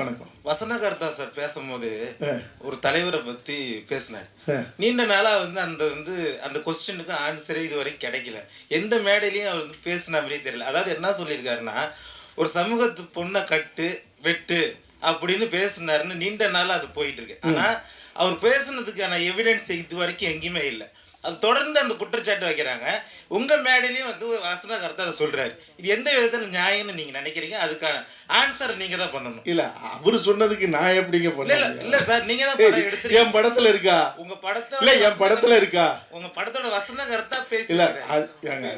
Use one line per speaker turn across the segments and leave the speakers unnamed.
வணக்கம்.
வசனகர்த்தா சார் பேசும்போது. ஒரு தலைவரை பத்தி பேசினார். நீண்ட நாளா வந்து அந்த வந்து அந்த கொஸ்டினுக்கு ஆன்சரே இது வரைக்கும் கிடைக்கல. எந்த மேடையிலையும் அவர் வந்து பேசின மாதிரியே தெரியல. அதாவது என்ன சொல்லியிருக்காருன்னா ஒரு சமூகத்து பொண்ணை கட்டு வெட்டு அப்படின்னு பேசினாருன்னு நீண்ட நாளா அது போயிட்டு இருக்கு. ஆனா அவர் பேசுனதுக்கான எவிடன்ஸ் இது வரைக்கும் எங்கேயுமே இல்லை. அது தொடர்ந்து அந்த குற்றச்சாட்டு வைக்கிறாங்க. உங்க மேடையிலயும் வந்து வசனகர்த்தா அதை சொல்றாரு. இது எந்த விதத்துல நியாயம்னு நீங்க நினைக்கிறீங்க? அதுக்கான ஆன்சர் நீங்க தான் பண்ணணும்.
இல்ல அவரு சொன்னதுக்கு நான் எப்படிங்க
இல்ல இல்ல இல்ல சார் நீங்க தான் படம் எடுத்துருக்கீங்க.
என் படத்துல இருக்கா?
உங்க படத்தோட
இல்ல என் படத்துல இருக்கா?
உங்க படத்தோட வசன கருத்தா
இல்ல
பேசுறேன்
அது- ஏங்க.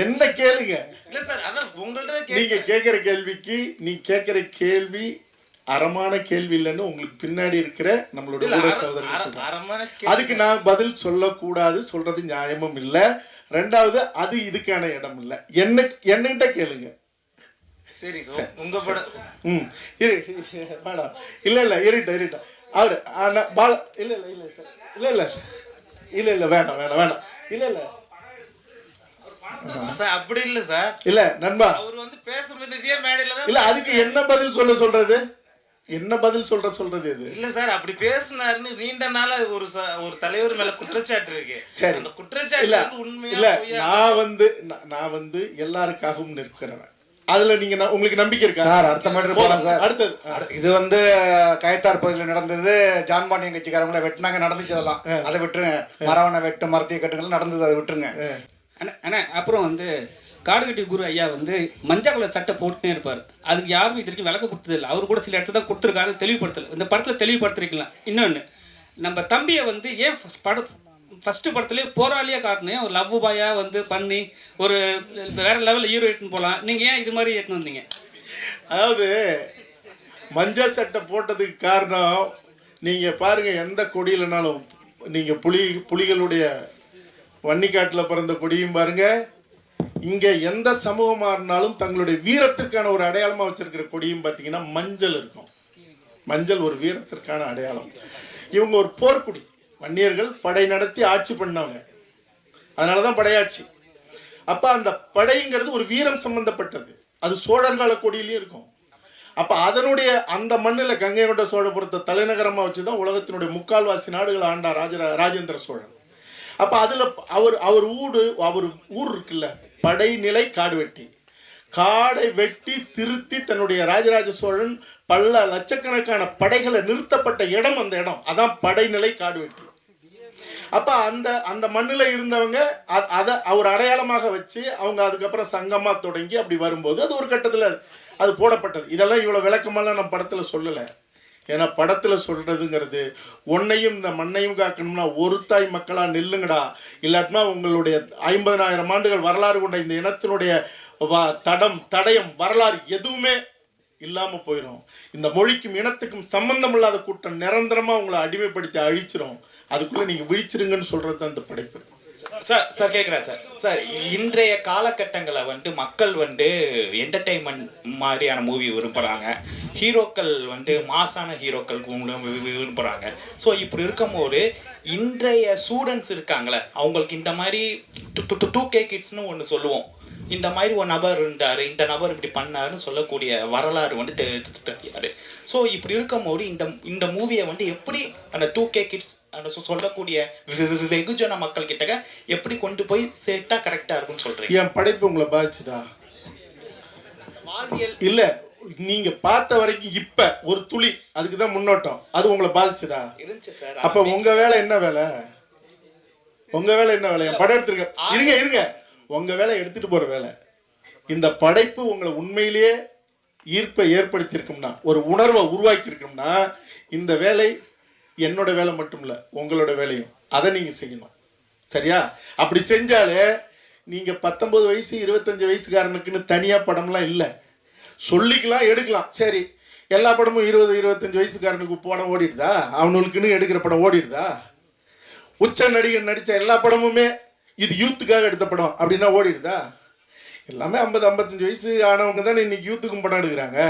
என்ன கேளுங்க.
இல்ல சார் அதான் உங்கள்ட்ட
நீங்க
கேட்க
கேக்குற கேள்விக்கு நீ கேக்குற கேள்வி அறமான கேள்வி இல்லைன்னு உங்களுக்கு பின்னாடி இருக்கிற நம்மளோட
இல்ல
கூட
அர-
சகோதரர்கள் சொல்றாங்க. அதுக்கு நான் பதில் சொல்லக்கூடாது சொல்றது நியாயமும் இல்ல. ரெண்டாவது அது இதுக்கான இடம் இல்ல. என்ன என்கிட்ட கேளுங்க.
சரி உங்க படம்
ம். இரு. வேணாம் இல்ல இல்ல இருட்டா இருட்டா. அவரு ஆனா பால இல்ல இல்ல இல்ல சார். இல்ல இல்ல இல்ல இல்ல வேணாம் வேணாம் வேணாம் இல்ல இல்ல.
சார் அப்படி இல்ல சார்.
இல்ல நண்பா.
அவர் வந்து பேசும்போது இதே மேடையில தான்
இல்ல அதுக்கு என்ன பதில் சொல்ல சொல்றது? என்ன பதில் சொல்ற சொல்றது இது
இல்ல சார் அப்படி பேசினாருன்னு நீண்ட நாளா ஒரு ச- ஒரு தலைவர் மேல குற்றச்சாட்டு இருக்கு.
சரி.
அந்த குற்றச்சாட்டு
இல்ல
வந்து உண்மையா
இல்ல? நான் வந்து நான் நான் வந்து எல்லாருக்காகவும் நிற்கிறவன். அதுல நீங்க உங்களுக்கு நம்பிக்கை இருக்கா?
சார் அடுத்த மேட்ரு போகலாம் சார்.
அடுத்தது.
இது வந்து கயத்தார் பகுதியில் நடந்தது ஜான்பாண்டியன் கட்சிக்காரங்கள வெட்டினாங்க நடந்துச்சு அதெல்லாம். அதை விட்டுருங்க. மரவனை வெட்டு மரத்தைய கட்டுங்கள் நடந்தது அதை விட்டுருங்க.
அண்ணா அண்ணா அப்புறம் வந்து காடுகட்டி குரு ஐயா வந்து மஞ்சள் கலர் சட்டை போட்டுனே இருப்பார். அதுக்கு யாரும் இது வரைக்கும் விளக்க கொடுத்ததில்லை. அவர் கூட சில இடத்துல தான் கொடுத்துருக்காரு. தெளிவுபடுத்தல இந்த படத்தில் தெளிவுபடுத்திருக்கலாம் இன்னொன்று நம்ம தம்பியை வந்து ஏன் பட ஃபஸ்ட்டு படத்துலேயே போராளியாக காட்டணும் ஒரு லவ் பாயாக வந்து பண்ணி ஒரு வேற லெவலில் ஹீரோ எடுத்துன்னு போகலாம் நீங்கள் ஏன் இது மாதிரி எடுத்துன்னு வந்தீங்க?
அதாவது மஞ்சள் சட்டை போட்டதுக்கு காரணம் நீங்கள் பாருங்கள் எந்த கொடியிலனாலும் நீங்கள் புலி புலிகளுடைய வன்னிக்காட்டில் பிறந்த கொடியும் பாருங்கள் இங்கே எந்த சமூகமாக இருந்தாலும் தங்களுடைய வீரத்திற்கான ஒரு அடையாளமாக வச்சிருக்கிற கொடியும் பார்த்தீங்கன்னா மஞ்சள் இருக்கும். மஞ்சள் ஒரு வீரத்திற்கான அடையாளம். இவங்க ஒரு போர்க்குடி. வன்னியர்கள் படை நடத்தி ஆட்சி பண்ணவங்க. அதனால தான் படையாட்சி. அப்போ அந்த படைங்கிறது ஒரு வீரம் சம்பந்தப்பட்டது. அது சோழர்கால கொடியிலையும் இருக்கும். அப்போ அதனுடைய அந்த மண்ணில் கங்கை கொண்ட சோழபுரத்தை தலைநகரமாக வச்சு தான் உலகத்தினுடைய முக்கால்வாசி நாடுகள் ஆண்டார் ராஜ ராஜேந்திர சோழன். அப்போ அதில் அவர் அவர் ஊடு அவர் ஊர் இருக்குல்ல. படைநிலை காடு வெட்டி. காடை வெட்டி திருத்தி தன்னுடைய ராஜராஜ சோழன் பல லட்சக்கணக்கான படைகளை நிறுத்தப்பட்ட இடம் அந்த இடம். அதான் படைநிலை காடு வெட்டி. அப்போ அந்த அந்த மண்ணில் இருந்தவங்க அதை அவர் அடையாளமாக வச்சு அவங்க அதுக்கப்புறம் சங்கமாக தொடங்கி அப்படி வரும்போது அது ஒரு கட்டத்தில் அது போடப்பட்டது. இதெல்லாம் இவ்வளோ விளக்கமெல்லாம் நம்ம படத்தில் சொல்லலை. ஏன்னா படத்தில் சொல்கிறதுங்கிறது உன்னையும் இந்த மண்ணையும் காக்கணும்னா ஒரு தாய் மக்களாக நில்லுங்கடா. இல்லாட்டினா உங்களுடைய ஐம்பதனாயிரம் ஆண்டுகள் வரலாறு கொண்ட இந்த இனத்தினுடைய தடம் தடயம் வரலாறு எதுவுமே இல்லாமல் போயிடும் இந்த மொழிக்கும் இனத்துக்கும் சம்பந்தம் இல்லாத கூட்டம் நிரந்தரமாக உங்களை அடிமைப்படுத்தி அழிச்சிரும். அதுக்குள்ளே நீங்கள் விழிச்சிருங்கன்னு சொல்கிறது தான் இந்த படைப்பு.
சார் சார் கேட்குறேன் சார். சார் இன்றைய காலகட்டங்களை வந்து மக்கள் வந்து என்டர்டெயின்மெண்ட் மாதிரியான மூவி விரும்புகிறாங்க ஹீரோக்கள் வந்து மாசான ஹீரோக்கள் விரும்புகிறாங்க ஸோ இப்படி இருக்கும்போது இன்றைய ஸ்டூடெண்ட்ஸ் இருக்காங்களே அவங்களுக்கு இந்த மாதிரி டூ கே கிட்ஸ்னு ஒன்று சொல்லுவோம். இந்த மாதிரி ஒரு நபர் இருந்தார் இந்த நபர் இப்படி பண்ணாருன்னு சொல்லக்கூடிய வரலாறு வந்து தெரியாது. ஸோ இப்படி இருக்கும்போது இந்த இந்த மூவியை வந்து எப்படி அந்த டூ கே கிட்ஸ் அந்த சொல்லக்கூடிய வெகுஜன மக்கள் கிட்ட எப்படி கொண்டு போய் சேர்த்தா கரெக்டாக இருக்கும்னு சொல்கிறீங்க
என் படைப்பு உங்களை பாதிச்சுதா?
வாழ்வியல்
இல்லை நீங்கள் பார்த்த வரைக்கும் இப்போ ஒரு துளி அதுக்கு தான் முன்னோட்டம். அது உங்களை பாதிச்சுதா?
இருந்துச்சு சார்
அப்போ உங்கள் வேலை என்ன வேலை? உங்கள் வேலை என்ன வேலை? என் படம் எடுத்துருக்க இருங்க இருங்க. உங்கள் வேலை எடுத்துகிட்டு போகிற வேலை. இந்த படைப்பு உங்களை உண்மையிலேயே ஈர்ப்பை ஏற்படுத்தியிருக்கும்னா ஒரு உணர்வை உருவாக்கியிருக்கும்னா இந்த வேலை என்னோட வேலை மட்டும் இல்லை உங்களோட வேலையும். அதை நீங்கள் செய்யணும். சரியா? அப்படி செஞ்சாலே நீங்கள் பத்தொம்பது வயசு இருபத்தஞ்சு வயசுக்காரனுக்குன்னு தனியாக படம்லாம் இல்லை. சொல்லிக்கலாம் எடுக்கலாம். சரி எல்லா படமும் இருபது இருபத்தஞ்சி வயசுக்காரனுக்கு படம் ஓடிடுதா? அவனுக்குன்னு எடுக்கிற படம் ஓடிடுதா? உச்ச நடிகன் நடித்த எல்லா படமுமே இது யூத்துக்காக எடுத்த படம் அப்படின்னா ஓடிடுதா? எல்லாமே ஐம்பது ஐம்பத்தஞ்சு வயசு ஆனவங்க தானே இன்னைக்கு யூத்துக்கும் படம் எடுக்கிறாங்க.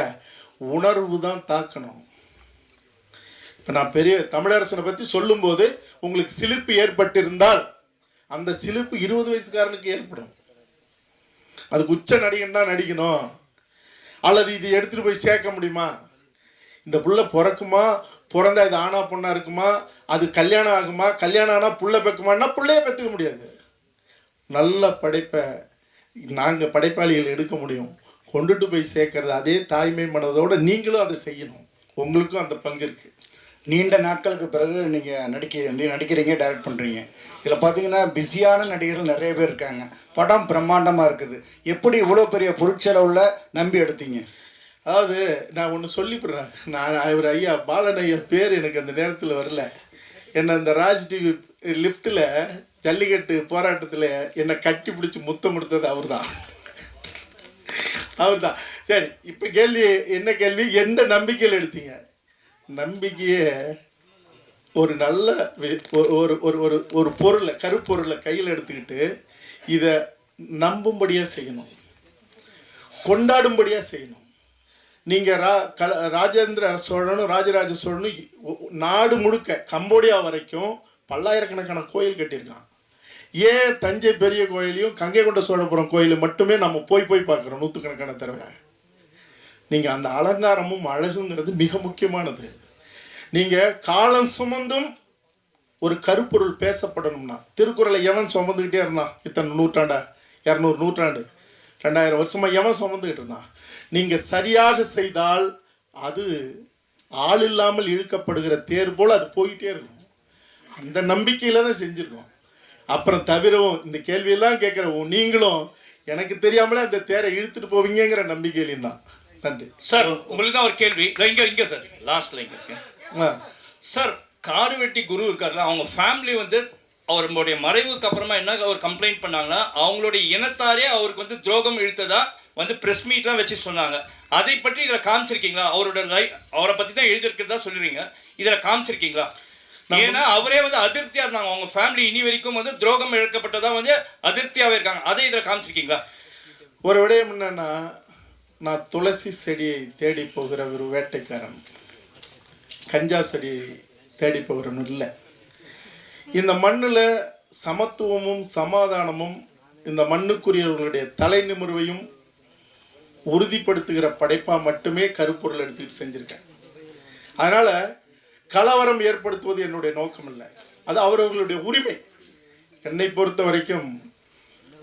உணர்வு தான் தாக்கணும். இப்போ நான் பெரிய தமிழரசனை பற்றி சொல்லும்போது உங்களுக்கு சிலிப்பு ஏற்பட்டிருந்தால் அந்த சிலிப்பு இருபது வயசுக்காரனுக்கு ஏற்படும். அதுக்கு உச்ச நடிகன் தான் நடிக்கணும். அல்லது இது எடுத்துகிட்டு போய் சேர்க்க முடியுமா? இந்த புள்ள பிறக்குமா? பிறந்தா இது ஆணா பொண்ணாக இருக்குமா? அது கல்யாணம் ஆகுமா? கல்யாணம் ஆனால் புள்ள பெக்குமான்னா புள்ளைய பெற்றுக்க முடியாது. நல்ல படைப்பை நாங்கள் படைப்பாளிகள் எடுக்க முடியும். கொண்டுட்டு போய் சேர்க்கறது அதே தாய்மை மனதோடு நீங்களும் அதை செய்யணும். உங்களுக்கும் அந்த பங்கு இருக்குது
நீண்ட நாட்களுக்கு பிறகு நீங்கள் நடிக்க நீ நடிக்கிறீங்க டைரக்ட் பண்ணுறீங்க இதில் பார்த்தீங்கன்னா பிஸியான நடிகர்கள் நிறைய பேர் இருக்காங்க. படம் பிரம்மாண்டமாக இருக்குது. எப்படி இவ்வளோ பெரிய பொருட்செலவில் நம்பி எடுத்தீங்க?
அதாவது நான் ஒன்று சொல்லிவிடுறேன் நான் அவர் ஐயா பாலன் ஐயா பேர் எனக்கு அந்த நேரத்தில் வரல. என்னை இந்த ராஜ் டிவி லிஃப்ட்டில் ஜல்லிக்கட்டு போராட்டத்தில் என்னை கட்டி பிடிச்சி முத்தம் கொடுத்தது அவர் தான் அவர் தான் சரி இப்போ கேள்வி என்ன கேள்வி? எந்த நம்பிக்கையில் எடுத்தீங்க? நம்பிக்கையே ஒரு நல்ல ஒரு ஒரு ஒரு ஒரு ஒரு பொருளை கருப்பொருளை கையில் எடுத்துக்கிட்டு இதை நம்பும்படியாக செய்யணும். கொண்டாடும்படியாக செய்யணும். நீங்கள் ரா க ராஜேந்திர சோழனும் ராஜராஜ சோழனும் நாடு முழுக்க கம்போடியா வரைக்கும் பல்லாயிரக்கணக்கான கோயில் கட்டியிருக்கான். ஏன் தஞ்சை பெரிய கோயிலையும் கங்கை கொண்ட சோழபுரம் கோயிலை மட்டுமே நம்ம போய் போய் பார்க்குறோம்? நூற்றுக்கணக்கான தடவை. நீங்கள் அந்த அலங்காரமும் அழகுங்கிறது மிக முக்கியமானது. நீங்கள் காலம் சுமந்தும் ஒரு கருப்பொருள் பேசப்படணும்னா திருக்குறளை எவன் சுமந்துக்கிட்டே இருந்தான் இத்தனை நூற்றாண்டா? இரநூறு நூற்றாண்டு. ரெண்டாயிரம் வருஷமாக எவன் சுமந்துக்கிட்டு இருந்தான்? நீங்கள் சரியாக செய்தால் அது ஆள் இல்லாமல் இழுக்கப்படுகிற தேர் போல் அது போயிட்டே இருக்கும். அந்த நம்பிக்கையில் தான் செஞ்சுருக்கோம். அப்புறம் தவிரவும் இந்த கேள்வியெல்லாம் கேட்குற நீங்களும் எனக்கு தெரியாமலே அந்த தேரை இழுத்துட்டு போவீங்கங்கிற நம்பிக்கையிலையும் தான். நன்றி.
சார் உங்களுக்கு தான் ஒரு கேள்வி. இங்க இங்க சார். லாஸ்ட்ல இங்க இருக்கு.
ஆ.
சார் காடுவெட்டி குரு இருக்கார்ல அவங்க ஃபேமிலி வந்து அவருடைய மறைவுக்கு அப்புறமா என்ன அவர் கம்ப்ளைண்ட் பண்ணாங்கன்னா அவங்களுடைய இனத்தாரே அவருக்கு வந்து துரோகம் இழுத்ததா வந்து ப்ரெஸ் மீட்லாம் வச்சு சொன்னாங்க. அதை பற்றி இதில் காமிச்சிருக்கீங்களா? அவரோட லை அவரை பற்றி தான் எழுதியிருக்கிறதா சொல்லுறீங்க இதில் காமிச்சிருக்கீங்களா? ஏன்னா அவரே வந்து அதிருப்தியாக இருந்தாங்க. அவங்க ஃபேமிலி இனி வரைக்கும் வந்து துரோகம் இழக்கப்பட்டதா வந்து அதிருப்தியாகவே இருக்காங்க. அதை இதில் காமிச்சிருக்கீங்களா?
ஒரு விடயம் என்னன்னா நான் துளசி செடியை தேடி போகிற ஒரு வேட்டைக்காரன். கஞ்சா செடியை தேடி போகிறவன் இல்லை. இந்த மண்ணில் சமத்துவமும் சமாதானமும் இந்த மண்ணுக்குரியவர்களுடைய தலை நிமிர்வையும் உறுதிப்படுத்துகிற படைப்பாக மட்டுமே கருப்பொருள் எடுத்துக்கிட்டு செஞ்சுருக்கேன். அதனால் கலவரம் ஏற்படுத்துவது என்னுடைய நோக்கம் இல்லை அது அவரவர்களுடைய உரிமை. என்னை பொறுத்த வரைக்கும்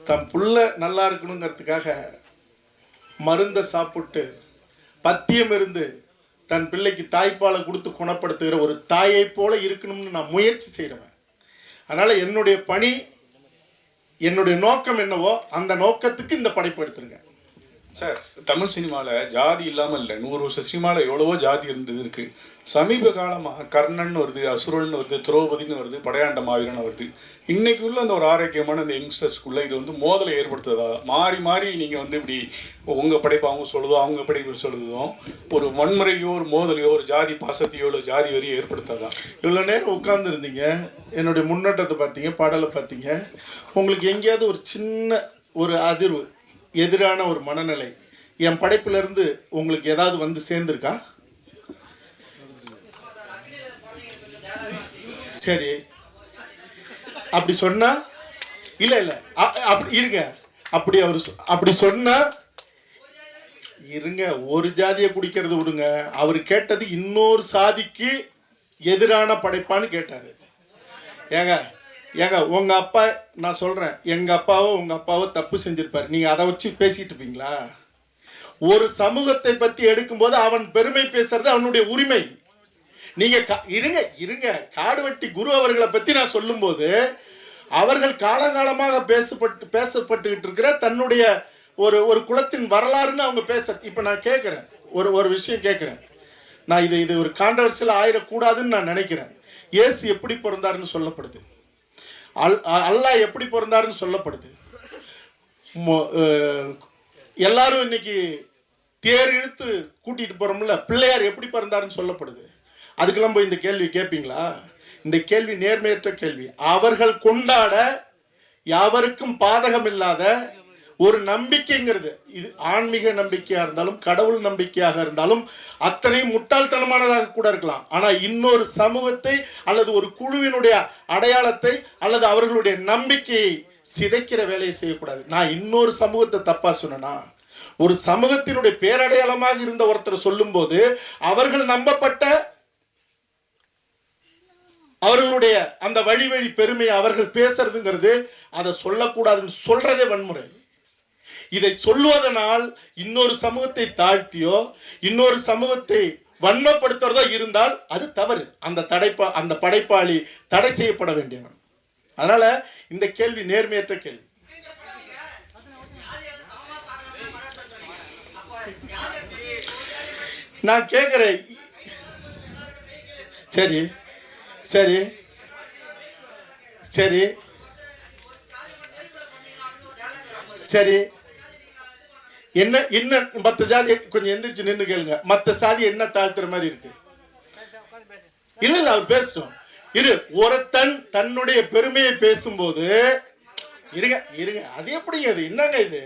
தம் புள்ள நல்லா இருக்கணுங்கிறதுக்காக மருந்தை சாப்பிட்டு பத்தியம் இருந்து தன் பிள்ளைக்கு தாய்ப்பாலை கொடுத்து குணப்படுத்துகிற ஒரு தாயைப் போல இருக்கணும்னு நான் முயற்சி செய்கிறவன் அதனால் என்னுடைய பணி என்னுடைய நோக்கம் என்னவோ அந்த நோக்கத்துக்கு இந்த படைப்பு எடுத்திருக்கேன்
சார் தமிழ் சினிமாவில் ஜாதி இல்லாமல் இல்லை. நூறு வருஷம் சினிமாவில் எவ்வளவோ ஜாதி இருந்தது இருக்குது சமீப காலமாக கர்ணன் வருது அசுரன் வருது திரௌபதின்னு வருது படையாண்ட மாவீரன் வருது. இன்றைக்கி உள்ள அந்த ஒரு ஆரோக்கியமான அந்த யங்ஸ்டர்ஸ்க்குள்ளே இது வந்து மோதலை ஏற்படுத்துறதா? மாறி மாறி நீங்கள் வந்து இப்படி உங்கள் படைப்பு அவங்க சொல்லுதோ அவங்க படைப்பு சொல்லுதோ ஒரு வன்முறையோ ஒரு மோதலையோ ஒரு ஜாதி பாசத்தையோ இல்லை ஜாதி வரியோ ஏற்படுத்தாதான்
இவ்வளோ நேரம் உட்காந்துருந்தீங்க என்னுடைய முன்னோட்டத்தை பார்த்தீங்க பாடலை பார்த்தீங்க. உங்களுக்கு எங்கேயாவது ஒரு சின்ன ஒரு அதிர்வு எதிரான ஒரு மனநிலை. என் படைப்பிலிருந்து உங்களுக்கு ஏதாவது வந்து சேர்ந்துருக்கா? சரி. அப்படி சொன்னா இல்லை இல்லை. அப்படி இருங்க. அப்படி அவர் சொ- அப்படி சொன்னா இருங்க. ஒரு ஜாதியை குடிக்கிறது விடுங்க. அவர் கேட்டது இன்னொரு சாதிக்கு எதிரான படைப்பான்னு கேட்டார். ஏங்க ஏங்க உங்கள் அப்பா நான் சொல்கிறேன் எங்கள் அப்பாவோ உங்கள் அப்பாவோ தப்பு செஞ்சுருப்பார். நீங்கள் அதை வச்சு பேசிகிட்டு இருப்பீங்களா? ஒரு சமூகத்தை பற்றி எடுக்கும்போது அவன் பெருமை பேசுறது அவனுடைய உரிமை. நீங்கள் கா இருங்க இருங்க. காடுவெட்டி குரு அவர்களை பற்றி நான் சொல்லும்போது அவர்கள் காலங்காலமாக பேசப்பட்டு பேசப்பட்டுக்கிட்டு இருக்கிற தன்னுடைய ஒரு ஒரு குலத்தின் வரலாறுன்னு அவங்க பேச இப்போ நான் கேட்குறேன் ஒரு ஒரு விஷயம் கேட்குறேன் நான் இது இது ஒரு கான்ட்ரவர்சியில் ஆயிடக்கூடாதுன்னு நான் நினைக்கிறேன். இயேசு எப்படி பிறந்தாருன்னு சொல்லப்படுது. அல் அ- அல்லாஹ் எப்படி பிறந்தாருன்னு சொல்லப்படுது. எல்லாரும் இன்னைக்கு தேர் இழுத்து கூட்டிகிட்டு போகிறோம்ல பிள்ளையார் எப்படி பிறந்தாருன்னு சொல்லப்படுது. அதுக்கெல்லாம் போய் இந்த கேள்வி கேட்பீங்களா இந்த கேள்வி நேர்மையற்ற கேள்வி. அவர்கள் கொண்டாட யாவருக்கும் பாதகம் இல்லாத ஒரு நம்பிக்கைங்கிறது. இது ஆன்மீக நம்பிக்கையாக இருந்தாலும் கடவுள் நம்பிக்கையாக இருந்தாலும் அத்தனை முட்டாள்தனமானதாக கூட இருக்கலாம். ஆனால் இன்னொரு சமூகத்தை அல்லது ஒரு குழுவினுடைய அடையாளத்தை அல்லது அவர்களுடைய நம்பிக்கையை சிதைக்கிற வேலையை செய்யக்கூடாது. நான் இன்னொரு சமூகத்தை தப்பாக சொன்னேன்னா ஒரு சமூகத்தினுடைய பேரடையாளமாக இருந்த ஒருத்தரை சொல்லும்போது அவர்கள் நம்பப்பட்ட அவர்களுடைய அந்த வழி வழி பெருமையை அவர்கள் பேசுறதுங்கிறது அதை சொல்லக்கூடாதுன்னு சொல்றதே வன்முறை. இதை சொல்லுவதனால் இன்னொரு சமூகத்தை தாழ்த்தியோ இன்னொரு சமூகத்தை வன்மப்படுத்துறதோ இருந்தால் அது தவறு. அந்த தடைப்பா அந்த படைப்பாளி தடை செய்யப்பட வேண்டியவன். அதனால இந்த கேள்வி நேர்மையற்ற கேள்வி. நான் கேட்குறேன். சரி சரி சரி சரி. என்ன என்ன மற்ற ஜாதி கொஞ்சம் எந்திரிச்சு நின்று கேளுங்க. மற்ற சாதி என்ன தாழ்த்துற மாதிரி இருக்கு? இல்ல இல்ல அவர் பேசணும் இரு ஒருத்தன் தன்னுடைய பெருமையை பேசும்போது இருங்க இருங்க. அது எப்படிங்க அது என்னங்க இது?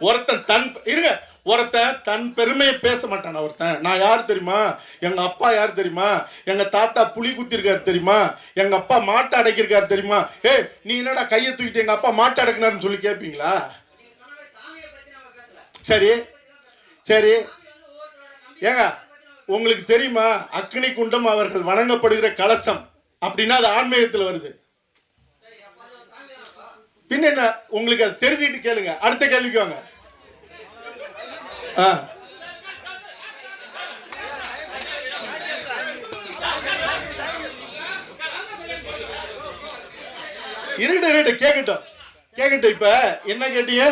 ஒருத்தன் தன் இருங்க. ஒருத்தன் தன் பெருமையை பேச மாட்டான் ஒருத்தன். நான் யார் தெரியுமா? எங்க அப்பா யார் தெரியுமா? எங்க தாத்தா புலி குத்திருக்காரு தெரியுமா? எங்க அப்பா மாட்டை அடைக்கிருக்காரு தெரியுமா? ஏய் நீ என்னடா கையை தூக்கிட்டு எங்க அப்பா மாட்டை அடக்கினாருன்னு சொல்லி கேட்பீங்களா சரி. சரி. ஏங்க உங்களுக்கு தெரியுமா அக்னி குண்டம் அவர்கள் வணங்கப்படுகிற கலசம் அப்படின்னா அது ஆன்மீகத்தில் வருது. பின் என்ன உங்களுக்கு அது தெரிஞ்சுக்கிட்டு கேளுங்க. அடுத்த கேள்விக்கு வாங்க. ஆ. இருக்கட்டும் இருக்கட்டும் கேட்கட்டும் கேட்கட்டும் இப்ப என்ன கேட்டீங்க?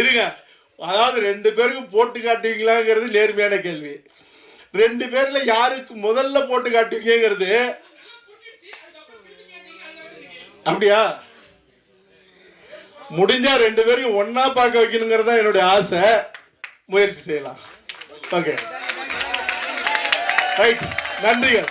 இருங்க. அதாவது ரெண்டு பேருக்கு போட்டு காட்டுவீங்களாங்கிறது நேர்மையான கேள்வி. ரெண்டு பேர்ல யாருக்கு முதல்ல போட்டு காட்டுவீங்கிறது அப்படியா? முடிஞ்சா ரெண்டு பேரையும் ஒன்னா பார்க்க வைக்கணுங்கிறது தான் என்னுடைய ஆசை. முயற்சி செய்யலாம். ஓகே. ரைட் நன்றிகள்.